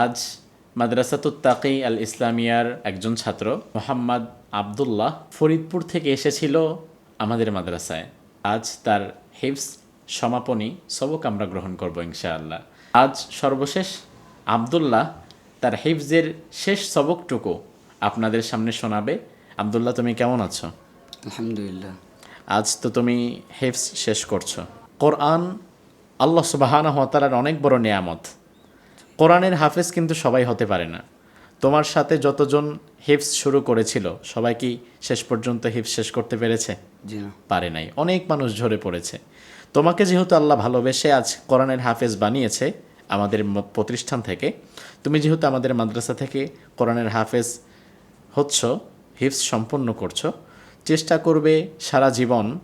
আজ মাদ্রাসাতুত তাকি আল ইসলামিয়ার একজন ছাত্র মোহাম্মদ আবদুল্লাহ ফরিদপুর থেকে এসেছিল আমাদের মাদ্রাসায়। আজ তার হিফস সমাপনী সবক আমরা গ্রহণ করব ইনশাআল্লাহ। আজ সর্বশেষ আবদুল্লাহ তার হিফজের শেষ সবকটুকু আপনাদের সামনে শোনাবে। আবদুল্লাহ তুমি কেমন আছো? আলহামদুলিল্লাহ। আজ তো তুমি হেফস শেষ করছ। কোরআন আল্লাহ সুবাহানা হতালার অনেক বড় নেয়ামত। কোরআনের হাফেজ কিন্তু সবাই হতে পারে না। তোমার সাথে যতজন হিফস শুরু করেছিল সবাই কি শেষ পর্যন্ত হিফস শেষ করতে পেরেছে? পারে নাই। অনেক মানুষ ঝরে পড়েছে। তোমাকে যেহেতু আল্লাহ ভালোবেসে আজ কোরআনের হাফেজ বানিয়েছে আমাদের প্রতিষ্ঠান থেকে তুমি যেহেতু আমাদের মাদ্রাসা থেকে কোরআনের হাফেজ হচ্ছ হিফস সম্পন্ন করছ চেষ্টা করবে সারা জীবন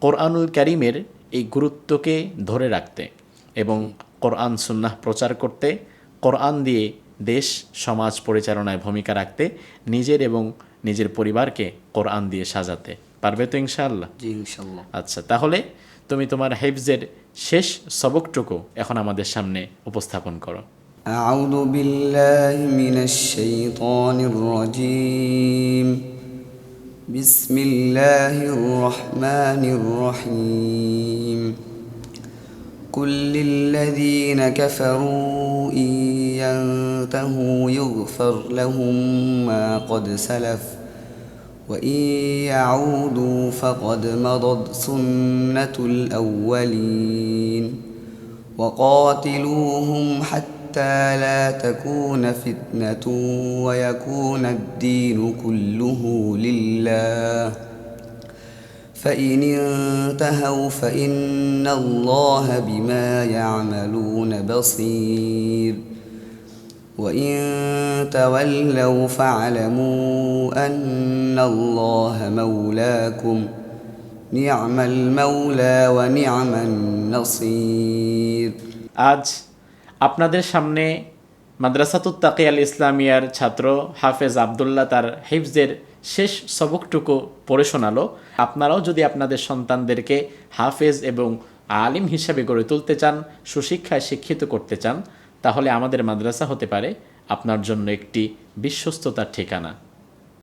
কোরআনুল করিমের এই গুরুত্বকে ধরে রাখতে এবং কোরআন সুন্নাহ প্রচার করতে কোরআন দিয়ে দেশ সমাজ পরিচালনায় ভূমিকা রাখতে নিজের এবং নিজের পরিবারকে কোরআন দিয়ে সাজাতে পারবে তো ইনশাআল্লাহ জি ইনশাল্লাহ আচ্ছা তাহলে তুমি তোমার হেফজের শেষ সবকটুকু এখন আমাদের সামনে উপস্থাপন করো أعوذ بالله من الشيطان الرجيم بسم الله الرحمن الرحيم قل للذين كفروا إن ينتهوا يغفر لهم ما قد سلف وإن يعودوا فقد مضت سنة الأولين وقاتلوهم حتى لا تكون فتنة ويكون الدين كله لله فإن انتهوا فإن الله بما يعملون بصير وإن تولوا فاعلموا أن الله مولاكم نعم المولى ونعم النصير আজ আপনাদের সামনে মাদ্রাসাতুত তাকি আল ইসলামিয়ার ছাত্র হাফেজ আবদুল্লাহ তার হিফজের শেষ সবকটুকু পড়ে শোনালো। আপনারাও যদি আপনাদের সন্তানদেরকে হাফেজ এবং আলিম হিসাবে গড়ে তুলতে চান, সুশিক্ষায় শিক্ষিত করতে চান, তাহলে আমাদের মাদ্রাসা হতে পারে আপনার জন্য একটি বিশ্বস্ততার ঠিকানা।